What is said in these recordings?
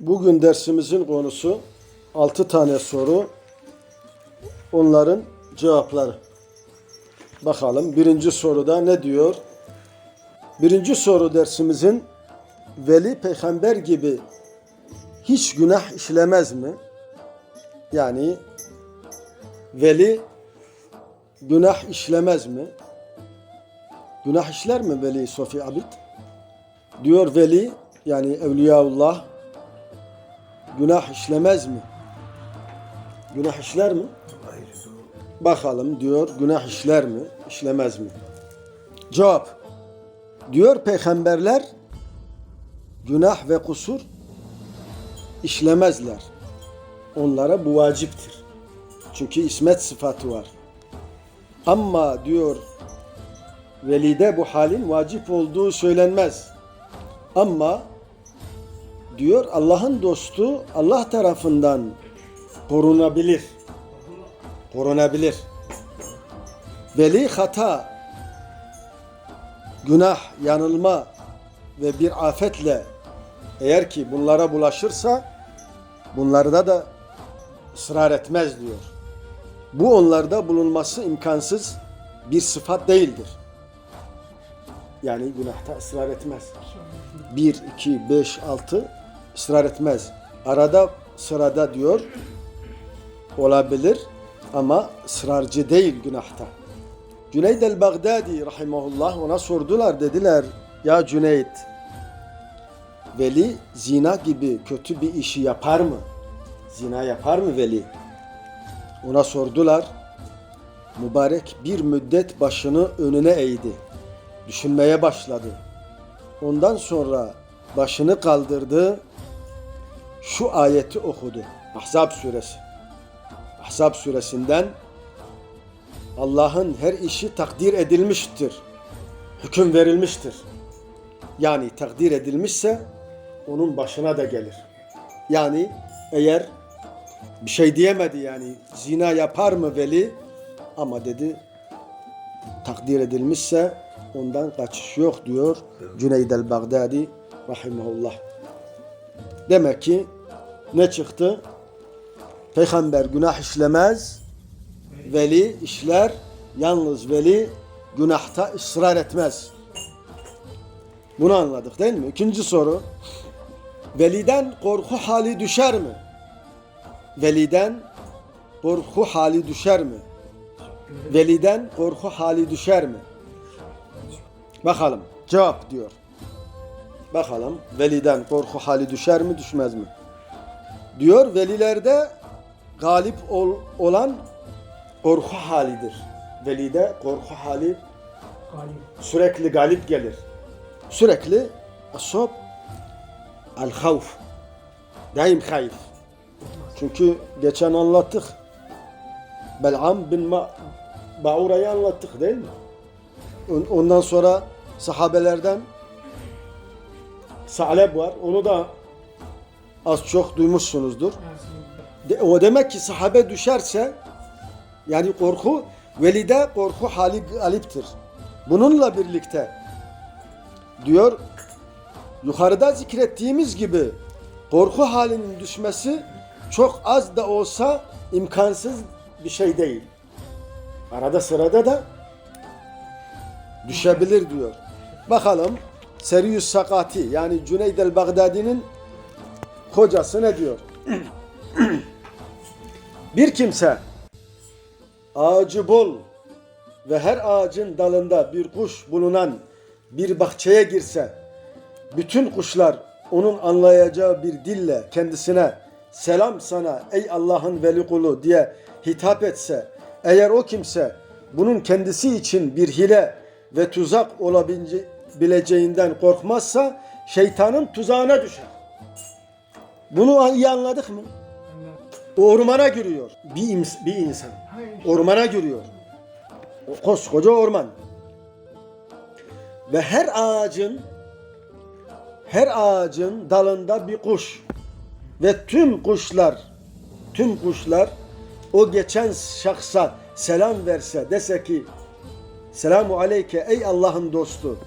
Bugün dersimizin konusu 6 tane soru. Onların cevapları. Bakalım birinci soruda ne diyor? Birinci soru dersimizin veli peygamber gibi hiç günah işlemez mi? Yani veli günah işlemez mi? Günah işler mi veli Sofi Abid? Diyor veli yani Evliyaullah günah işlemez mi? Günah işler mi? Bakalım diyor günah işler mi? İşlemez mi? Cevap. Diyor peygamberler günah ve kusur işlemezler. Onlara bu vaciptir. Çünkü ismet sıfatı var. Ama diyor velide bu halin vacip olduğu söylenmez. Ama diyor Allah'ın dostu Allah tarafından korunabilir. Korunabilir. Veli hata, günah, yanılma ve bir afetle eğer ki bunlara bulaşırsa bunlarda da ısrar etmez diyor. Bu onlarda bulunması imkansız bir sıfat değildir. Yani günahta ısrar etmez. 1, 2, 5, 6 ısrar etmez. Arada sırada diyor olabilir ama ısrarcı değil günahta. Cüneyd el-Baghdadi rahimahullah ona sordular dediler ya Cüneyd Veli zina gibi kötü bir işi yapar mı? Zina yapar mı veli? Ona sordular. Mübarek bir müddet başını önüne eğdi. Düşünmeye başladı. Ondan sonra başını kaldırdı. Şu ayeti okudu. Ahzab suresi. Ahzab suresinden Allah'ın her işi takdir edilmiştir. Hüküm verilmiştir. Yani takdir edilmişse onun başına da gelir. Yani eğer bir şey diyemedi yani zina yapar mı veli ama dedi takdir edilmişse ondan kaçış yok diyor Cüneyd el-Baghdadi rahimahullah. Demek ki ne çıktı? Peygamber günah işlemez, veli işler, yalnız veli günahta ısrar etmez. Bunu anladık değil mi? İkinci soru. Veliden korku hali düşer mi? Veliden korku hali düşer mi? Veliden korku hali düşer mi? Bakalım. Cevap diyor. Bakalım veliden korku hali düşer mi düşmez mi? Diyor velilerde galip ol- olan korku halidir. Velide korku hali sürekli galip gelir. Sürekli asab al havf. Daim hayf. Çünkü geçen anlattık. Bel'am bin Ma Ba'ura'yı anlattık değil mi? On- Ondan sonra sahabelerden Sa'leb var. Onu da az çok duymuşsunuzdur. De- o demek ki sahabe düşerse yani korku velide korku hali galiptir. Bununla birlikte diyor yukarıda zikrettiğimiz gibi korku halinin düşmesi çok az da olsa imkansız bir şey değil. Arada sırada da düşebilir diyor. Bakalım Seriyüs Sakati yani Cüneyd el-Baghdadi'nin kocası ne diyor? bir kimse ağacı bol ve her ağacın dalında bir kuş bulunan bir bahçeye girse, bütün kuşlar onun anlayacağı bir dille kendisine selam sana ey Allah'ın veli kulu diye hitap etse, eğer o kimse bunun kendisi için bir hile ve tuzak olabileceğinden korkmazsa şeytanın tuzağına düşer. Bunu iyi anladık mı? O ormana giriyor bir, bir insan. Ormana giriyor. O koskoca orman. Ve her ağacın her ağacın dalında bir kuş ve tüm kuşlar tüm kuşlar o geçen şahsa selam verse dese ki selamu aleyke ey Allah'ın dostu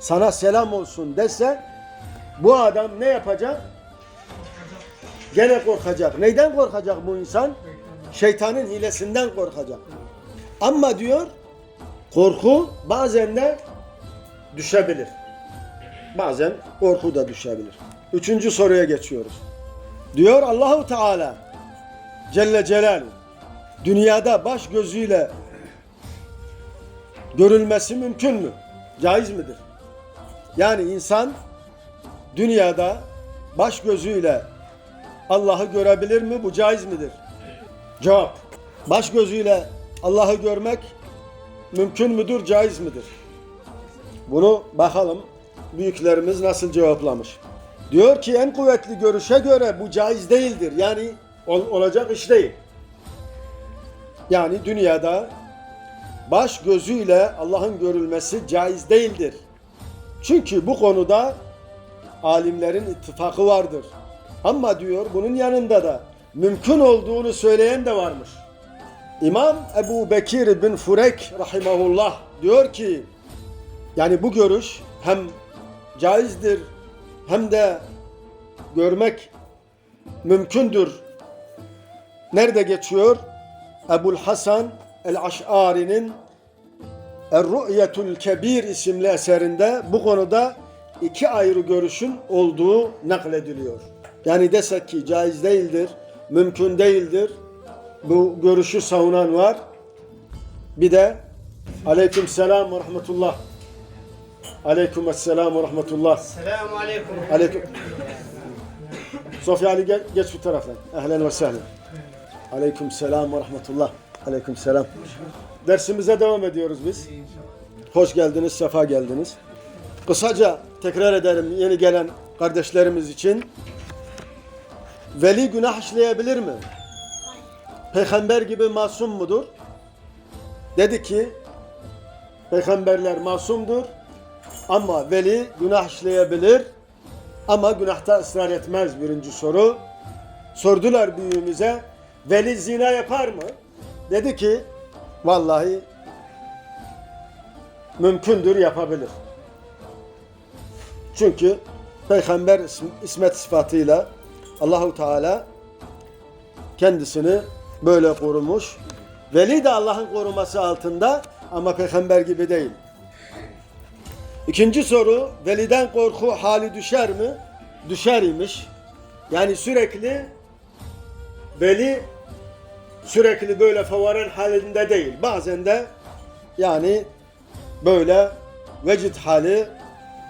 sana selam olsun dese bu adam ne yapacak? Gene korkacak. Neyden korkacak bu insan? Şeytanın hilesinden korkacak. Ama diyor korku bazen de düşebilir. Bazen korku da düşebilir. Üçüncü soruya geçiyoruz. Diyor Allahu Teala Celle Celal dünyada baş gözüyle görülmesi mümkün mü? Caiz midir? Yani insan dünyada baş gözüyle Allah'ı görebilir mi? Bu caiz midir? Cevap. Baş gözüyle Allah'ı görmek mümkün müdür, caiz midir? Bunu bakalım büyüklerimiz nasıl cevaplamış. Diyor ki en kuvvetli görüşe göre bu caiz değildir. Yani ol- olacak iş değil. Yani dünyada baş gözüyle Allah'ın görülmesi caiz değildir. Çünkü bu konuda alimlerin ittifakı vardır. Ama diyor bunun yanında da mümkün olduğunu söyleyen de varmış. İmam Ebu Bekir bin Furek rahimahullah diyor ki yani bu görüş hem caizdir hem de görmek mümkündür. Nerede geçiyor? Ebul Hasan el-Aş'ari'nin Er-Ru'yetul Kebir isimli eserinde bu konuda iki ayrı görüşün olduğu naklediliyor. Yani desek ki caiz değildir, mümkün değildir. Bu görüşü savunan var. Bir de aleyküm selam ve rahmetullah. Aleyküm selam ve rahmetullah. Selamun aleyküm. Aleyküm. Sofya Ali gel, geç şu taraftan. Ehlen ve sehlen. Aleyküm selam ve rahmetullah. Aleyküm selam. Dersimize devam ediyoruz biz. Hoş geldiniz, sefa geldiniz. Kısaca tekrar ederim yeni gelen kardeşlerimiz için. Veli günah işleyebilir mi? Peygamber gibi masum mudur? Dedi ki, peygamberler masumdur ama veli günah işleyebilir ama günahta ısrar etmez birinci soru. Sordular büyüğümüze, veli zina yapar mı? Dedi ki, vallahi mümkündür yapabilir. Çünkü Peygamber ism- ismet sıfatıyla Allahu Teala kendisini böyle korumuş. Veli de Allah'ın koruması altında ama peygamber gibi değil. İkinci soru, veliden korku hali düşer mi? Düşer imiş. Yani sürekli veli sürekli böyle favaren halinde değil. Bazen de yani böyle vecid hali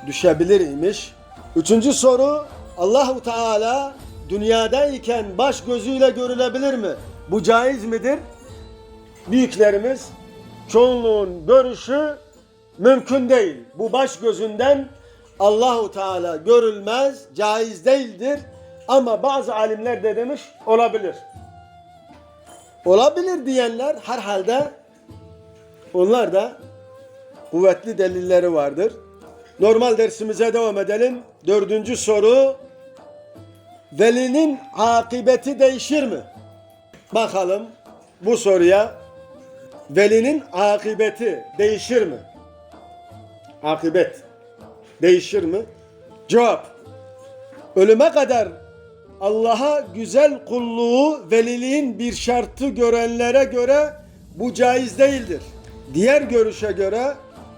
düşebilir imiş. Üçüncü soru, Allahu Teala dünyadayken baş gözüyle görülebilir mi? Bu caiz midir? Büyüklerimiz çoğunluğun görüşü mümkün değil. Bu baş gözünden Allahu Teala görülmez, caiz değildir. Ama bazı alimler de demiş olabilir. Olabilir diyenler herhalde onlar da kuvvetli delilleri vardır. Normal dersimize devam edelim. Dördüncü soru. Velinin akıbeti değişir mi? Bakalım bu soruya. Velinin akıbeti değişir mi? Akıbet değişir mi? Cevap. Ölüme kadar Allah'a güzel kulluğu veliliğin bir şartı görenlere göre bu caiz değildir. Diğer görüşe göre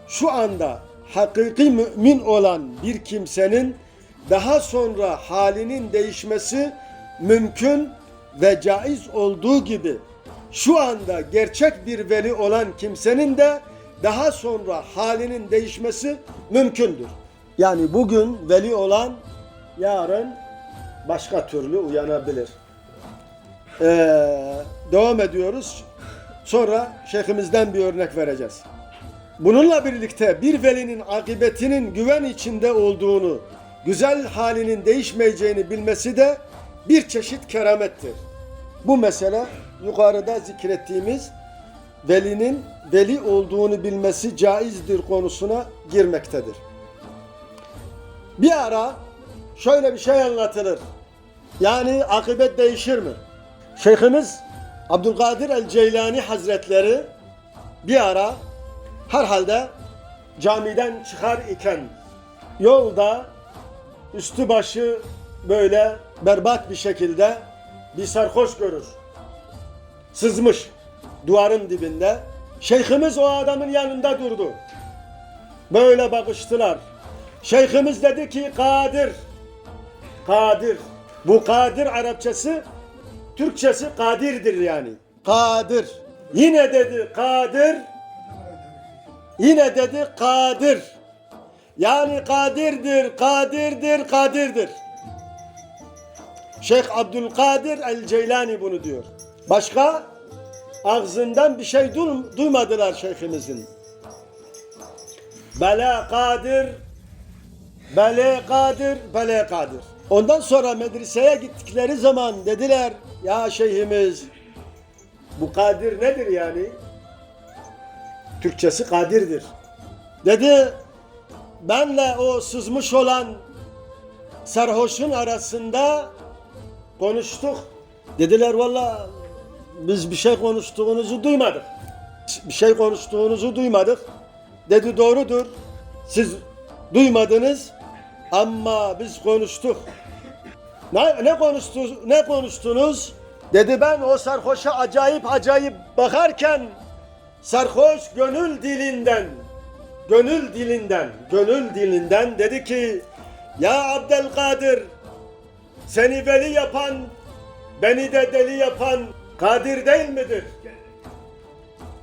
şu anda hakiki mümin olan bir kimsenin daha sonra halinin değişmesi mümkün ve caiz olduğu gibi şu anda gerçek bir veli olan kimsenin de daha sonra halinin değişmesi mümkündür. Yani bugün veli olan yarın başka türlü uyanabilir. Ee, devam ediyoruz. Sonra şeyhimizden bir örnek vereceğiz. Bununla birlikte bir velinin akıbetinin güven içinde olduğunu, güzel halinin değişmeyeceğini bilmesi de bir çeşit keramettir. Bu mesele yukarıda zikrettiğimiz velinin veli olduğunu bilmesi caizdir konusuna girmektedir. Bir ara şöyle bir şey anlatılır. Yani akıbet değişir mi? Şeyhimiz Abdülkadir el-Ceylani Hazretleri bir ara herhalde camiden çıkar iken yolda üstü başı böyle berbat bir şekilde bir sarhoş görür. Sızmış duvarın dibinde. Şeyhimiz o adamın yanında durdu. Böyle bakıştılar. Şeyhimiz dedi ki Kadir. Kadir. Bu Kadir Arapçası, Türkçesi Kadir'dir yani. Kadir. Yine dedi Kadir. Yine dedi Kadir. Yani Kadir'dir, Kadir'dir, Kadir'dir. Şeyh Abdülkadir el-Ceylani bunu diyor. Başka ağzından bir şey du- duymadılar şeyhimizin. Bela Kadir, Bele Kadir, Bele Kadir. Ondan sonra medreseye gittikleri zaman dediler ya şeyhimiz bu Kadir nedir yani? Türkçesi Kadir'dir. Dedi benle o sızmış olan sarhoşun arasında konuştuk. Dediler valla biz bir şey konuştuğunuzu duymadık. Bir şey konuştuğunuzu duymadık. Dedi doğrudur. Siz duymadınız ama biz konuştuk. Ne, ne konuştu, ne konuştunuz? Dedi ben o sarhoşa acayip acayip bakarken sarhoş gönül dilinden gönül dilinden gönül dilinden dedi ki ya Abdülkadir seni veli yapan beni de deli yapan Kadir değil midir?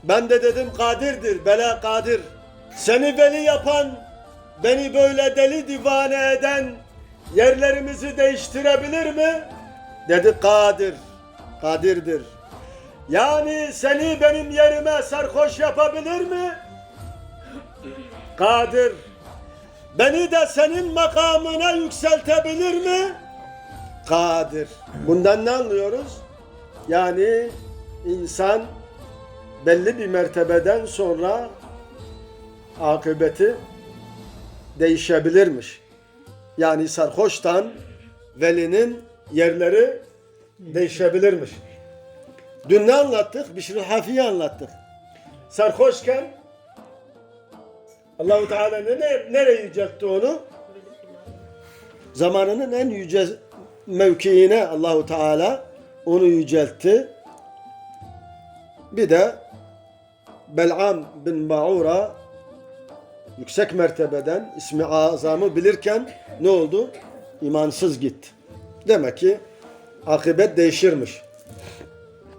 Ben de dedim Kadir'dir, bela Kadir. Seni veli yapan, beni böyle deli divane eden yerlerimizi değiştirebilir mi? Dedi Kadir, Kadir'dir. Yani seni benim yerime sarhoş yapabilir mi? Kadir. Beni de senin makamına yükseltebilir mi? Kadir. Bundan ne anlıyoruz? Yani insan belli bir mertebeden sonra akıbeti değişebilirmiş. Yani sarhoştan velinin yerleri değişebilirmiş. Dün ne anlattık? Bişri Hafi'yi anlattık. Sarhoşken Allahu Teala ne, nereye yüceltti onu? Zamanının en yüce mevkiine Allahu Teala onu yüceltti. Bir de Bel'am bin Ba'ura yüksek mertebeden ismi azamı bilirken ne oldu? İmansız gitti. Demek ki akıbet değişirmiş.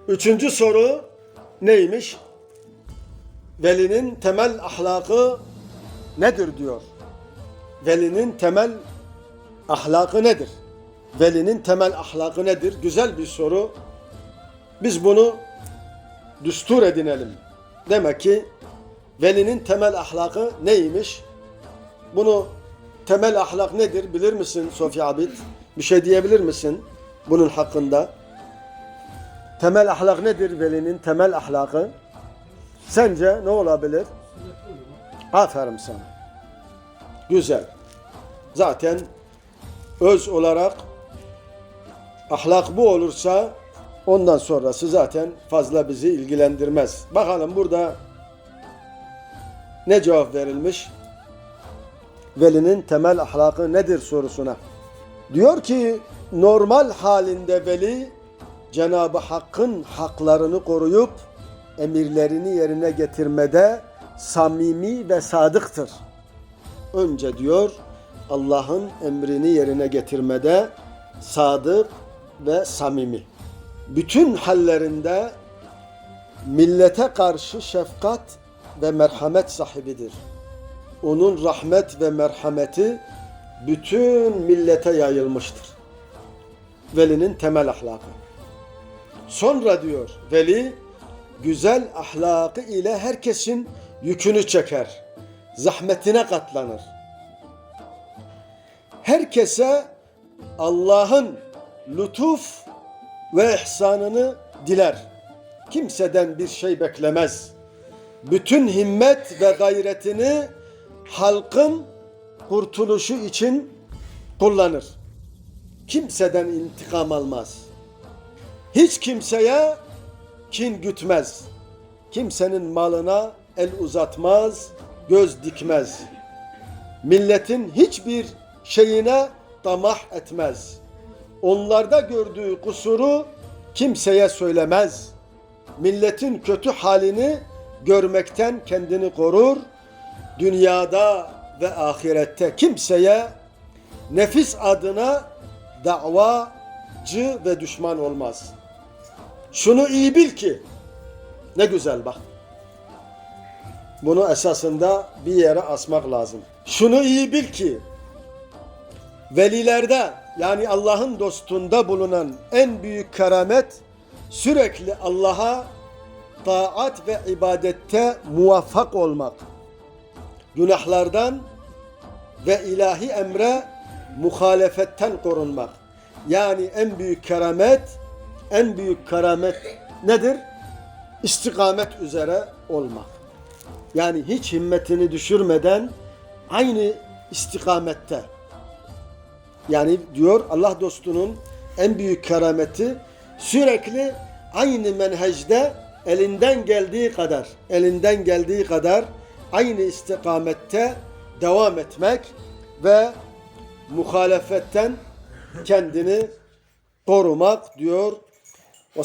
Üçüncü soru neymiş? Velinin temel ahlakı nedir diyor. Velinin temel ahlakı nedir? Velinin temel ahlakı nedir? Güzel bir soru. Biz bunu düstur edinelim. Demek ki velinin temel ahlakı neymiş? Bunu temel ahlak nedir bilir misin Sofya Abid? Bir şey diyebilir misin bunun hakkında? Temel ahlak nedir velinin temel ahlakı? Sence ne olabilir? Aferin sana. Güzel. Zaten öz olarak ahlak bu olursa ondan sonrası zaten fazla bizi ilgilendirmez. Bakalım burada ne cevap verilmiş? Velinin temel ahlakı nedir sorusuna. Diyor ki normal halinde veli Cenab-ı Hakk'ın haklarını koruyup emirlerini yerine getirmede samimi ve sadıktır. Önce diyor Allah'ın emrini yerine getirmede sadık ve samimi. Bütün hallerinde millete karşı şefkat ve merhamet sahibidir. Onun rahmet ve merhameti bütün millete yayılmıştır. Velinin temel ahlakı. Sonra diyor veli güzel ahlakı ile herkesin yükünü çeker. Zahmetine katlanır. Herkese Allah'ın lütuf ve ihsanını diler. Kimseden bir şey beklemez. Bütün himmet ve gayretini halkın kurtuluşu için kullanır. Kimseden intikam almaz. Hiç kimseye kin gütmez. Kimsenin malına el uzatmaz, göz dikmez. Milletin hiçbir şeyine tamah etmez. onlarda gördüğü kusuru kimseye söylemez. Milletin kötü halini görmekten kendini korur. Dünyada ve ahirette kimseye nefis adına davacı ve düşman olmaz. Şunu iyi bil ki ne güzel bak. Bunu esasında bir yere asmak lazım. Şunu iyi bil ki velilerde yani Allah'ın dostunda bulunan en büyük keramet sürekli Allah'a taat ve ibadette muvaffak olmak. Günahlardan ve ilahi emre muhalefetten korunmak. Yani en büyük keramet, en büyük keramet nedir? İstikamet üzere olmak. Yani hiç himmetini düşürmeden aynı istikamette. Yani diyor Allah dostunun en büyük kerameti sürekli aynı menhecde elinden geldiği kadar, elinden geldiği kadar aynı istikamette devam etmek ve muhalefetten kendini korumak diyor. Ve